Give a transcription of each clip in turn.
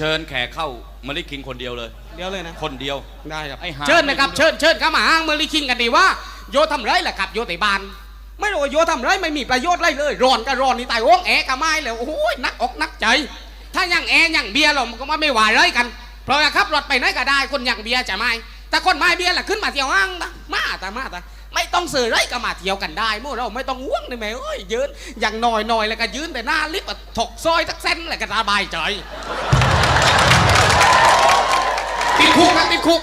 เชิญแขกเข้ามาริคิงคนเดียวเลย เดี๋ยวเลยนะ คนเดียว ได้ครับ ไอ้หาเชิญนะครับเชิญเชิญเข้ามาห้างเมอริคิงกันดีว่า โยทำไรแหละครับโยติบานไม่รู้ว่าโยทำไรไม่มีประโยชน์ไรเลยร้อนก็ร้อนนี่ตายโอ้งแอะก็ไม่เลยโอ้ยนักอกนักใจ ถ้ายังแอยังเบียร์เรามันก็ว่าไม่ไหวเลยกัน เพราะว่าขับรถไปไหนก็ได้คนยังเบียร์จะไม่แต่คนไม่เบียร์ล่ะขึ้นมาเที่ยวห้างนะมาแต่มาแต่ไม่ต้องสื่อไรก็มาเที่ยวกันได้มู่เราไม่ต้องง่วงเลยแม่เอ้ยยืนอย่างหน่อยหน่อยแล้วก็ยืนแต่หน้าลิฟต์อะถกซอยทักเส้นแล้วก็สบายใจ คุก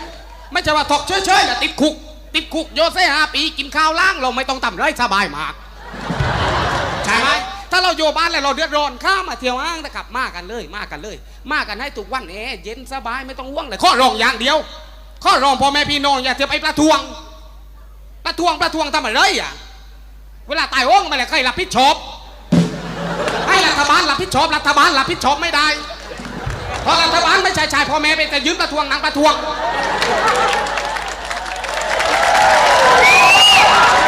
ไม่ใช่ว่าถกเฉยๆนะติดคุก ติดคุกโยเซ่ห้าปีกินข้าวล่างเราไม่ต้องทำไรสบายมากใช่ไหมถ้าเราอยู่บ้านแล้วเราเดือดร้อนข้ามมาเที่ยวห้างนะครับมากันเลยมากันเลย มากันให้ทุกวันแอร์เย็นสบายไม่ต้องห่วงเลยข้อรองอย่างเดียว ข้อรองพ่อแม่พี่น้องอย่าเทียบไอ้ประท้วง ประท้วงประท้วงทำอะไรอะเวลาตายโอ้งมาเลยใครรับผิดชอบให้รัฐบาลรับผิดชอบรัฐบาลรับผิดชอบไม่ได้ เพราะรัฐบาลไม่ใช่ชายพ่อแม่เป็นแต่ยืนประท้วงนางประท้วง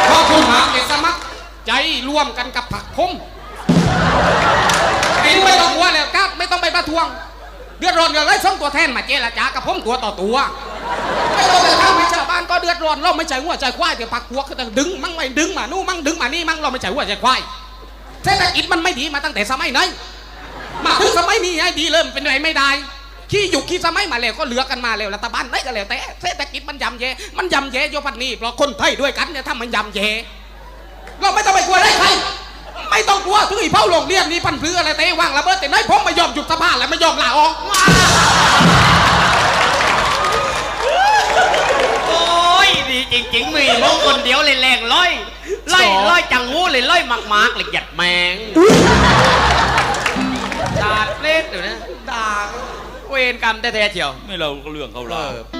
พอคุณหาเอกสมัครใจร่วมกันกับผักคมเองไม่ต้องกลัวแล้วครับไม่ต้องไปประท้วง เดือดร้อนกันเลยส่งตัวแทนมาเจรจากับผมตัวต่อตัวไม่ต้องไปทำให้ชาวบ้านก็เดือดร้อนเราไม่ใช่หัวใจควายแต่ผักพวกก็ต้องดึงมั่งไม่ดึงมานู่นมั่งดึงมานี่มั่งเราไม่ใช่หัวใจควายเศรษฐกิจมันไม่ดีมาตั้งแต่สมัยไหน มาถึงสมัยนี้ให้ดีเลยมันเป็นไรไม่ได้ขี้ยุคขี้สมัยมาแล้วก็เหลือกันมาแล้วรัฐบาลไหนก็แล้วแต่เศรษฐกิจมันยำแย่มันยำแย่โยพันนี้เพราะคนไทยด้วยกันเนี่ยถ้ามันยำแย่เราไม่ต้องไปกลัวได้ใครไม่ต้องกลัวถึงอีเผาโรงเรียนนี้พันพื้อะไรเตะว่างระเบิดแต่ไหนผมไม่ยอมหยุดสภาแล้วไม่ยอมลาออกโอ้ยดีจริงๆมีมงคนเดียวเลยแรงร้อยร้อยร้อยจังหูเลยร้อยมากๆเลยหยัดแมง เล็ดเดี๋ยวนะด่าเวรกรรมแท้ๆเชียว ไม่เราก็เรื่องเขาเอเราอ